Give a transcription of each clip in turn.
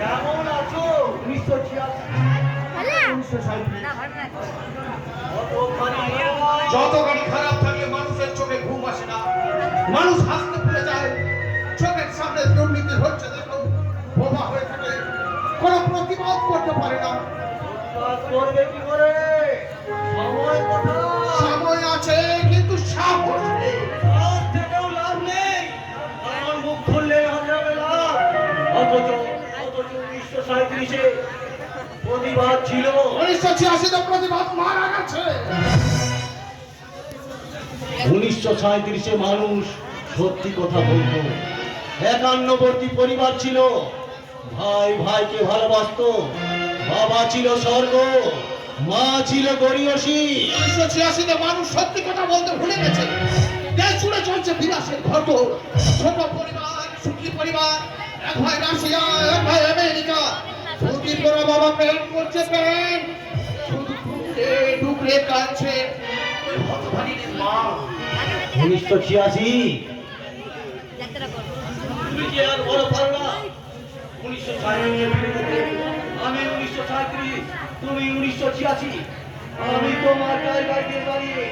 কেমন আছো? উনিশশো উনিশশো যত গাড়ি খারাপ থাকলে মানুষের চোখে ঘুম আসে না। মানুষ হাসতে ভুলে যায়। চোখের সামনে দুর্নীতি হচ্ছে দেখো বোমা হয়ে থাকে। কোনো প্রতিবাদ করতে পারে না। করবে কি করে? সময় আছে কিন্তু সাহস নেই। থেকেও লাভ নেই। আমার মুখ খুললে হবে লাভ অথচ অথচ উনিশশো সাঁত্রিশে প্রতিবাদ ছিল। উনিশশো ছিয়াশিতে প্রতিবাদ মারা গেছে। উনিশশো সাঁত্রিশে মানুষ সত্যি কথা বলতো। একান্নবর্তী পরিবার ছিল। ভাই ভাইকে ভালোবাসতো। বাবা ছিল স্বর্গ। মা ছিল গরিয়সী। উনিশশো ছিয়াশিতে মানুষ সত্যি কথা বলতে ভুলে গেছে। দেশ জুড়ে চলছে বিলাসের ঘট ছোট পরিবার সুখী পরিবার এক ভাই রাশিয়া এক ভাই আমেরিকা। ছুটির করে বাবা প্রেম করছে প্রেম। টুকরে কাঁদছে উনিশশো ছিয়াশি। উনিশশো আমি উনিশশো সাঁত্রিশ। তুমি উনিশশো ছিয়াশি। আমি তোমার গিয়ে দাঁড়িয়ে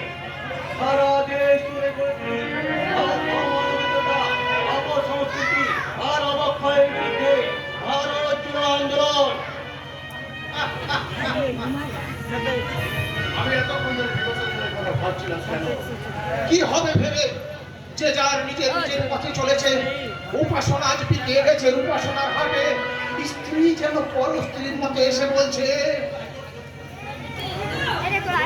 সারা দেশ জুড়ে অপসংস্কৃতি আর অবক্ষয়ের বিরুদ্ধে ভারত আন্দোলন। আমি এতক্ষণ ধরে কথা ভাবছিলাম কি হবে ভেবে যে যার নিজের নিজের পথে চলেছে, উপাসনা আজ পিকিয়ে গেছে, উপাসনার স্ত্রী যেন পর স্ত্রীর মতো এসে বলছে তোমার চায়ের মুখে নাকি দেওয়ালের যার মুখে? মুখে শুনেছি তার মুখে শুনেছি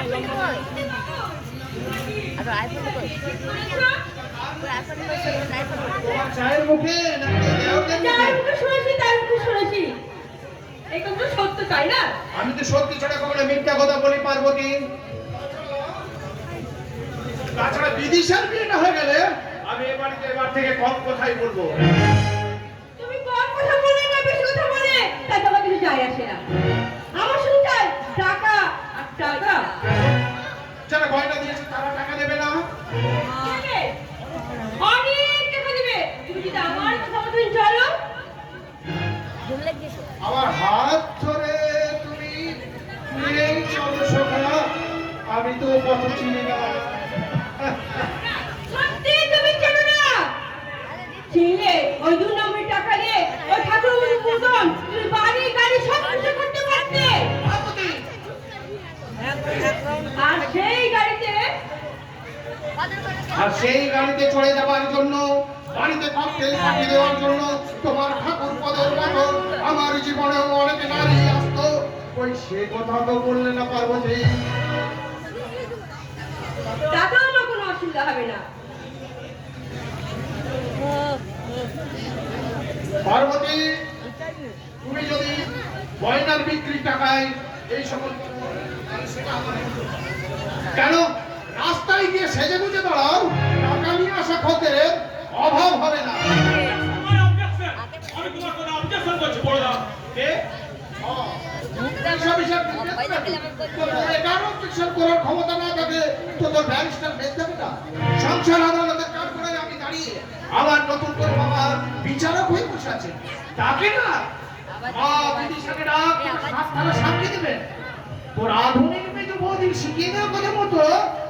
এই কথা সত্য তাই না আমি তো সত্যি ছাড়া কখনো মিথ্যা কথা বলি পার্বতী। তাছাড়া বিদিশার বিয়েটা হয়ে গেলে আমি এ এবার থেকে কম কথাই বলব। তুমি কম কথা বলে না, বেশি কথা বলে। তাই তোমার কিছু যায় আসে না। যারা গয়না টাকা দেবে আমার হাত ধরে তুমি এই সখা আমি তো কত চিনি না। সত্যি তুমি চেনো না? চিনলে ওই দু আর সেই গাড়িতে আর সেই গাড়িতে চড়ে যাওয়ার জন্য বাড়িতে ককটেল পাঠিয়ে দেওয়ার জন্য তোমার ঠাকুর পদের মতো আমার জীবনেও অনেক নারী আসতো। ওই সে কথা তো বললে না পার্বতী আমার কোনো অসুবিধা হবে না। পার্বতী তুমি যদি গয়নার বিক্রি টাকায় এই আমার কেন? রাস্তায় গিয়ে সেজে গুজে দাঁড়াও টাকা নিয়ে আসা খদ্দের অভাব হবে না। আমার নতুন করে বাবার বিচারক হয়ে বসে আছে। তাকে না মা বিদিশাকে ডাক সাত তারা সাক্ষী দেবেন তোর আধুনিক মেজো বৌদি শিখিয়ে দেওয়া কথা মতো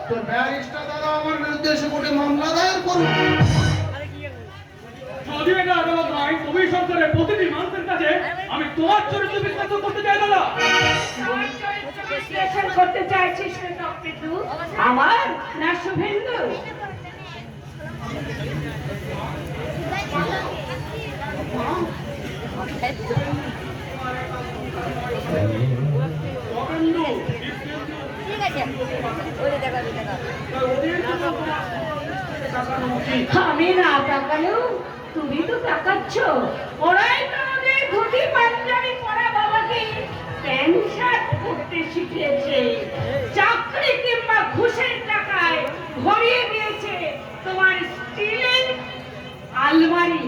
তোর ব্যারিস্টার দাদা আমার বিরুদ্ধে এসে কোর্টে মামলা দায়ের করুন যদি এটা আদালত নয়, কবি সরকারের প্রতিটি মানুষের কাছে আমি তোমার চরিত্র বিশ্লেষণ করতে চাই দাদা। বিশ্লেষণ করতে চাইছিস আমার? না শুভেন্দু? আমি না তাকালেও তুমি তো তাকাচ্ছ। ওরাই তো আমাদের ধুতি পাঞ্জাবি পরা বাবাকে প্যান্ট শার্ট পরতে শিখিয়েছে। চাকরি কিংবা ঘুষের টাকায় ভরিয়ে দিয়েছে তোমার স্টিলের আলমারি।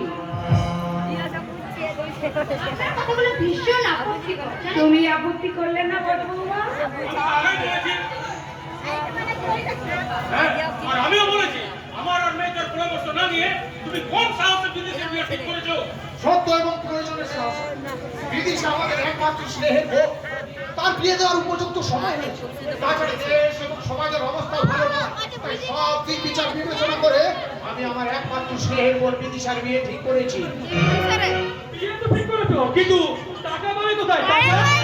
তুমি আপত্তি করলে না বড় বৌমা হ্যাঁ, আমিও বলেছি। তুমি কোন সাহসে বিদেশে বিয়ে ঠিক করেছ? সত্য এবং প্রয়োজনের সাহস। বিদিশা আমাদের একমাত্র স্নেহের ভোগ। তার বিয়ে দেওয়ার উপযুক্ত সময় নেই। তাছাড়া দেশ এবং সমাজের অবস্থা ভালো না। তাই সব দিক বিচার বিবেচনা করে আমি আমার একমাত্র স্নেহের বোন বিদিশার বিয়ে ঠিক করেছি। বিয়ে তো ঠিক করেছ কিন্তু টাকা পাবে কোথায়? টাকা?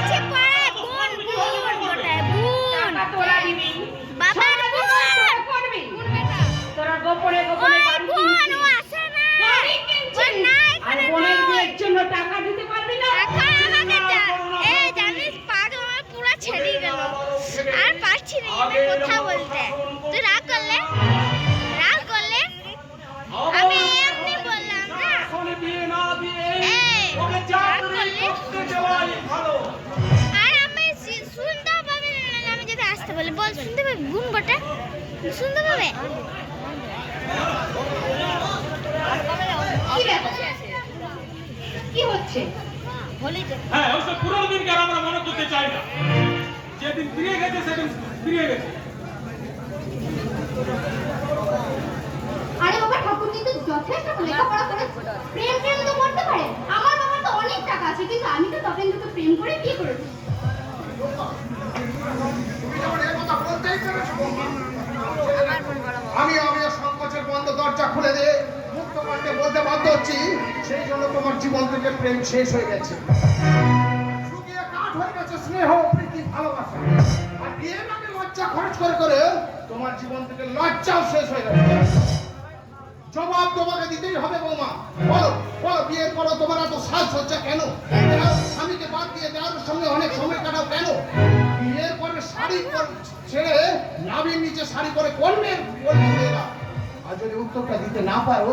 আসতে বলি বল শুনতে পাবে? বোন বটা। শুনতে পাবে? কি হচ্ছে? হ্যাঁ পুরোনো আমরা মনে করতে চাই না। যেদিন ফিরে গেছে সেদিন ফিরে গেছে। আরে বাবা ঠাকুর কিন্তু যথেষ্ট লেখাপড়া করে প্রেম প্রেম তো করতে পারে। আমার বাবার তো অনেক টাকা আছে কিন্তু আমি তো তপেন্দ্রকে প্রেম করে বিয়ে জীবন থেকে প্রেম শেষ হয়ে গেছে। স্নেহ, প্রীতি, ভালোবাসা। আর নামে লজ্জা খরচ করে করে তোমার জীবন থেকে লজ্জাও শেষ হয়ে গেছে। জবাব তোমাকে দিতেই হবে বৌমা। বলো বলো তোমার এত সাজসজ্জা কেন? স্বামীকে বাদ দিয়ে সঙ্গে অনেক সময় কাটাও কেন? বিয়ের পরে শাড়ি ছেড়ে নাভির নিচে শাড়ি পরে বলবে মেয়েরা আর যদি উত্তরটা দিতে না পারো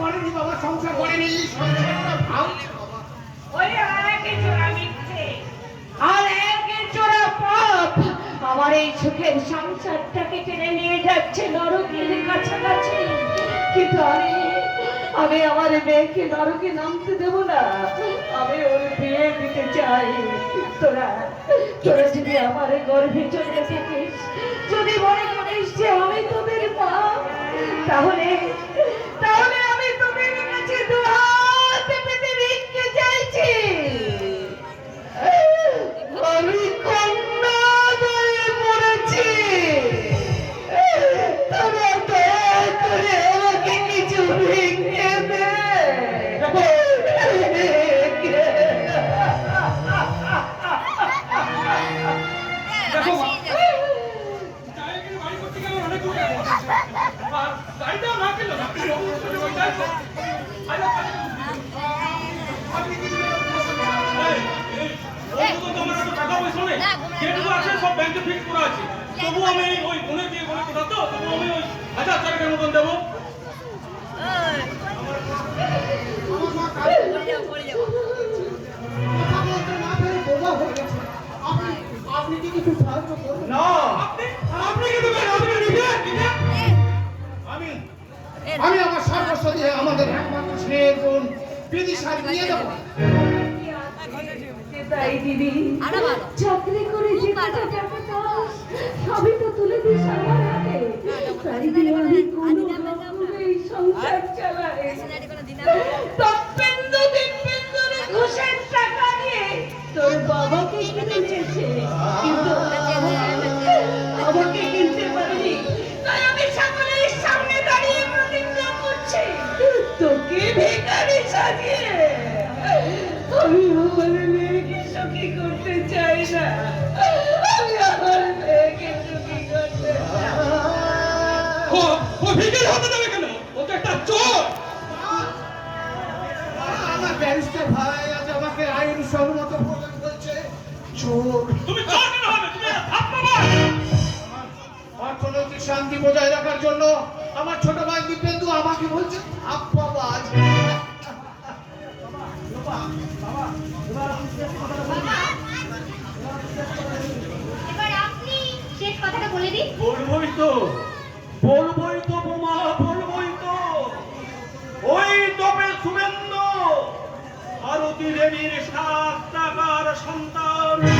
করেনি বাবা সংসার করেনি চোরা মিথ্যে। আর চোরা পাপ। আমার এই সুখের সংসারটাকে টেনে নিয়ে যাচ্ছে নরকের কাছাকাছি। কিন্তু আমি আমি আমার মেয়েকে নরকে নামতে দেব না। আমি ওর বিয়ে দিতে চাই। তোরা তোরা যদি আমার গর্ভে চলে থাকিস যদি মনে করিস যে আমি তোদের মা তাহলে তাহলে তবু আমি ওই বোনের বিয়ে বলে কথা তো তবু আমি ওই হাজার টাকার মতন দেবো। হয়ে আপনি আপনি কি কিছু সাহায্য করবেন না আপনি আপনি কি নিজে। আমি আমি আমার সর্বস্ব দিয়ে আমাদের একমাত্র স্নেহের বোন বিদিশার বিয়ে দেবো দিদি চাকরি করে যে টাকা সবই তো তুলে দিস আমার হাতে। তাই দিয়ে আমি কোনো রকমে এই সংসার চালাই তপেন্দ্র দিব্যেন্দ্রের ও কেন? ও তো একটা আমার ভাই আমাকে আইন তুমি শান্তি বজায় রাখার জন্য? আমার ছোট ভাই দিব্যেন্দু আমাকে বলছে আপ্পাবাজ বলে দিই বলবই তো। বলবই তো বোমা বলবই তো ওই তবে শুভেন্দু আরতি দেবীর সাত টাকার সন্তান।